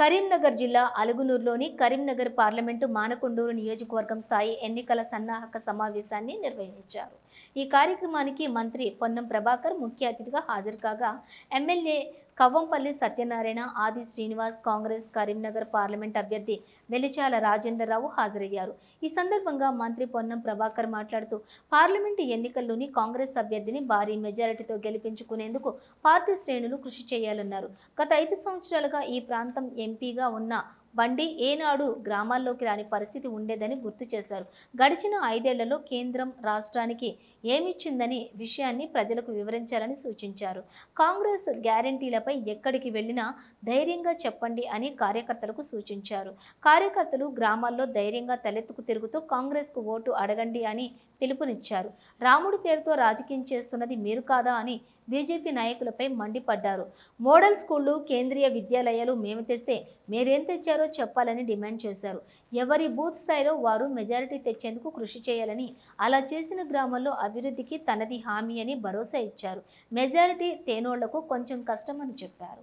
కరీంనగర్ జిల్లా అలుగునూరులోని కరీంనగర్ పార్లమెంటు మానకొండూరు నియోజకవర్గం స్థాయి ఎన్నికల సన్నాహక సమావేశాన్ని నిర్వహించారు. ఈ కార్యక్రమానికి మంత్రి పొన్నం ప్రభాకర్ ముఖ్య అతిథిగా హాజరు కాగా ఎమ్మెల్యే కవ్వంపల్లి సత్యనారాయణ ఆది శ్రీనివాస్ కాంగ్రెస్ కరీంనగర్ పార్లమెంట్ అభ్యర్థి వెలిచాల రాజేందర్రావు హాజరయ్యారు. ఈ సందర్భంగా మంత్రి పొన్నం ప్రభాకర్ మాట్లాడుతూ పార్లమెంటు ఎన్నికల్లోని కాంగ్రెస్ అభ్యర్థిని భారీ మెజారిటీతో గెలిపించుకునేందుకు పార్టీ శ్రేణులు కృషి చేయాలన్నారు. గత ఐదు సంవత్సరాలుగా ఈ ప్రాంతం ఎంపీగా ఉన్న బండి ఏనాడు గ్రామాల్లోకి రాని పరిస్థితి ఉండేదని గుర్తు చేశారు. గడిచిన ఐదేళ్ళలో కేంద్రం రాష్ట్రానికి ఏమిచ్చిందని విషయాన్ని ప్రజలకు వివరించాలని సూచించారు. కాంగ్రెస్ గ్యారంటీలపై ఎక్కడికి వెళ్ళినా ధైర్యంగా చెప్పండి అని కార్యకర్తలకు సూచించారు. కార్యకర్తలు గ్రామాల్లో ధైర్యంగా తలెత్తుకు తిరుగుతూ కాంగ్రెస్కు ఓటు అడగండి అని పిలుపునిచ్చారు. రాముడి పేరుతో రాజకీయం చేస్తున్నది మీరు కాదా అని బీజేపీ నాయకులపై మండిపడ్డారు. మోడల్ స్కూళ్ళు కేంద్రీయ విద్యాలయాలు మేము తెస్తే మీరేం తెచ్చారో చెప్పాలని డిమాండ్ చేశారు. ఎవరి బూత్ స్థాయిలో వారు మెజారిటీ తెచ్చేందుకు కృషి చేయాలని అలా చేసిన గ్రామాల్లో అభివృద్ధికి తనది హామీ అని భరోసా ఇచ్చారు. మెజారిటీ తేనోళ్ళకు కొంచెం కష్టమని చెప్పారు.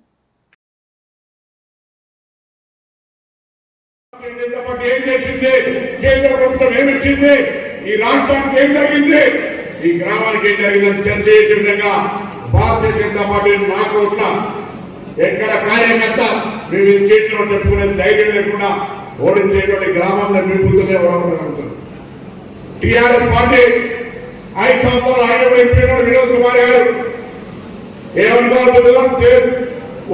కేంద్ర కేంద్ర ప్రభుత్వం ఏమిచ్చింది? ఈ రాష్ట్రానికి ఏం జరిగింది? ఈ గ్రామానికి ఏం జరిగిందని చర్చ చేసే విధంగా భారతీయ జనతా పార్టీ నాకోట్ల ఎక్కడ కార్యకర్త మేము ఇది చేసినా చెప్పుకునే ధైర్యం లేకుండా ఓడించేటువంటి గ్రామంలో నింపుతూనే ఓడగలుగుతారు టిఆర్ఎస్ పార్టీ ఐదు సంవత్సరాలు ఆయన ఎంపీ వినోద్ కుమార్ గారు? ఏమనుకోవాలి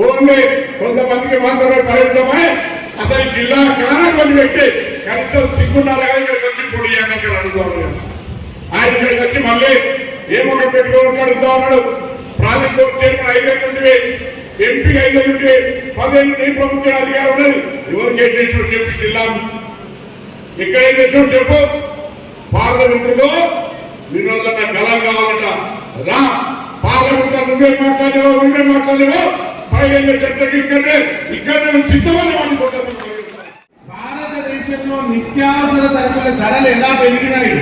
ఓన్లీ కొంతమందికి మాత్రమే పరిమితమై అతని జిల్లా కానటువంటి వ్యక్తి కనీసం సిగ్గుండాలి కానీ ఇక్కడికి వచ్చి పొడి చేయాలని ఉన్నాడు ఆయన ఇక్కడికి వచ్చి మళ్ళీ ఏమొక పెట్టుకోవడం అడుగుతా ఉన్నాడు. చైర్మన్ ఐదేళ్ళ నుండి ఎంపీ ఐదేళ్ళ నుండి పదేళ్ళు నీ ప్రభుత్వ అధికారం ఉన్నది. ఎవరికి ఏం చేసినా చెప్పి జిల్లా ఇక్కడ ఏం చేసినా చెప్పు. పార్లమెంటులో వినోదన్న గలం కావాలంట. రా. పార్లమెంట్లో నువ్వేం మాట్లాడావో నువ్వేం మాట్లాడావో పైగా చర్చకి ఇక్కడే ఇక్కడే సిద్ధమని వాళ్ళు దేశంలో నిత్యావసర సరుకుల ధరలు ఎలా పెరిగినాయి?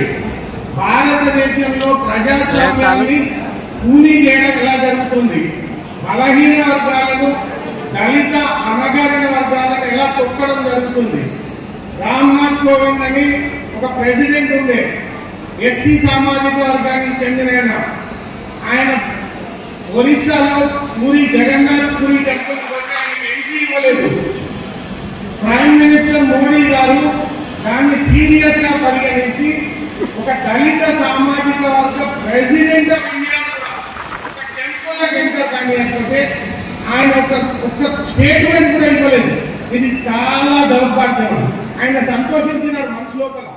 భారతదేశంలో ప్రజాస్వామ్యాన్ని కూలీ చేయడం ఎలా జరుగుతుంది? బలహీన వర్గాలను దళిత అనగారిన వర్గాలను ఎలా తొక్కడం జరుగుతుంది? రామ్నాథ్ కోవింద్ అని ఒక ప్రెసిడెంట్ ఉండే ఎస్సీ సామాజిక వర్గానికి చెందిన ఆయన. ఒరిస్సాలో పూరి జగన్నాథ్ పూరి జగన్ ఆయన ఎంట్రీ ఇవ్వలేదు. ప్రైమ్ మినిస్టర్ మోడీ గారు దాన్ని సీరియస్గా పరిగణించి ఒక దళిత సామాజిక వర్గ ప్రెసిడెంట్ ఆఫ్ ఇండియా కూడా ఒక టెంపుల్ ఎంటర్ ఆయన ఒక ఒక స్టేట్మెంట్ కూడా ఇవ్వలేదు. ఇది చాలా దౌర్భాగ్యం. ఆయన సంతోషించినాడు మనసు లోపల.